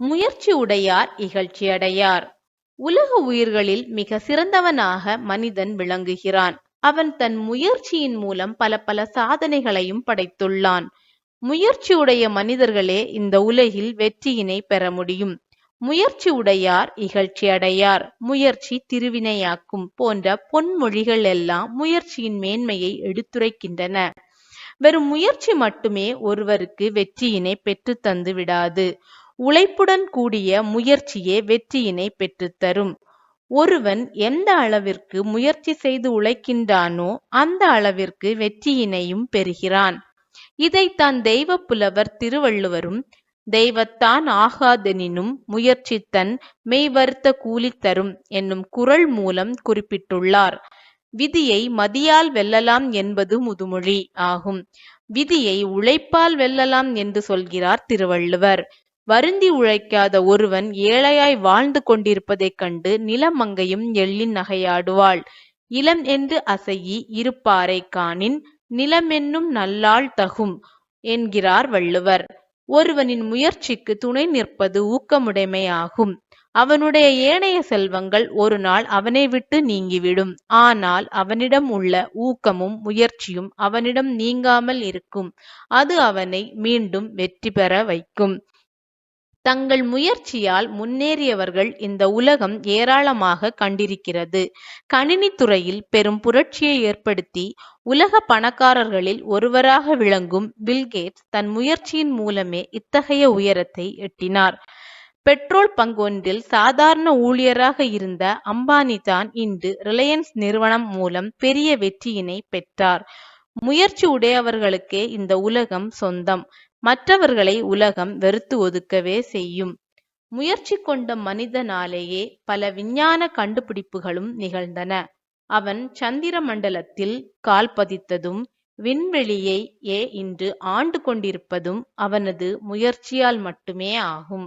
முயற்சி உடையார் இகழ்ச்சியடையார். உலக உயிர்களில் மிக சிறந்தவனாக மனிதன் விளங்குகிறான். அவன் தன் முயற்சியின் மூலம் பல பல சாதனைகளையும் படைத்துள்ளான். முயற்சி உடைய மனிதர்களே இந்த உலகில் வெற்றியினை பெற முடியும். முயற்சி உடையார் இகழ்ச்சி அடையார் முயற்சி திருவினையாக்கும் போன்ற பொன்மொழிகள் எல்லாம் முயற்சியின் மேன்மையை எடுத்துரைக்கின்றன. வெறும் முயற்சி மட்டுமே ஒருவருக்கு வெற்றியினை பெற்று தந்து விடாது. உழைப்புடன் கூடிய முயற்சியே வெற்றியினை பெற்றுத்தரும் ஒருவன் எந்த அளவிற்கு முயற்சி செய்து உழைக்கின்றானோ அந்த அளவிற்கு வெற்றியினையும் பெறுகிறான். இதைத்தான் தெய்வ புலவர் திருவள்ளுவரும் தெய்வத்தான் ஆகாதெனினும் முயற்சி தன் மெய்வருத்த கூலி தரும் என்னும் குறள் மூலம் குறிப்பிட்டுள்ளார். விதியை மதியால் வெல்லலாம் என்பது முதுமொழி ஆகும். விதியை உழைப்பால் வெல்லலாம் என்று சொல்கிறார் திருவள்ளுவர். வருந்தி உழைக்காத ஒருவன் ஏழையாய் வாழ்ந்து கொண்டிருப்பதைக் கண்டு நிலமங்கையும் எள்ளி நகையாடுவாள். இளம் என்று அசையி இருப்பாரை காணின் நிலமென்னும் நல்லாள் தகும் என்கிறார் வள்ளுவர். ஒருவனின் முயற்சிக்கு துணை நிற்பது ஊக்கமுடைமையாகும். அவனுடைய ஏனைய செல்வங்கள் ஒரு நாள் அவனை விட்டு நீங்கிவிடும். ஆனால் அவனிடம் உள்ள ஊக்கமும் முயற்சியும் அவனிடம் நீங்காமல் இருக்கும். அது அவனை மீண்டும் வெற்றி பெற வைக்கும். தங்கள் முயற்சியால் முன்னேறியவர்கள் இந்த உலகம் ஏராளமாக கண்டிருக்கிறது. கணினி துறையில் பெரும் புரட்சியை ஏற்படுத்தி உலக பணக்காரர்களில் ஒருவராக விளங்கும் பில்கேட்ஸ் தன் முயற்சியின் மூலமே இத்தகைய உயரத்தை எட்டினார். பெட்ரோல் பங்கொன்றில் சாதாரண ஊழியராக இருந்த அம்பானி தான் இன்று ரிலையன்ஸ் நிறுவனம் மூலம் பெரிய வெற்றியினை பெற்றார். முயற்சி உடையவர்களுக்கே இந்த உலகம் சொந்தம். மற்றவர்களை உலகம் வெறுத்து ஒதுக்கவே செய்யும். முயற்சி கொண்ட மனிதனாலேயே பல விஞ்ஞான கண்டுபிடிப்புகளும் நிகழ்ந்தன. அவன் சந்திர மண்டலத்தில் கால் பதித்ததும் விண்வெளியை ஏ இன்று ஆண்டு கொண்டிருப்பதும் அவனது முயற்சியால் மட்டுமே ஆகும்.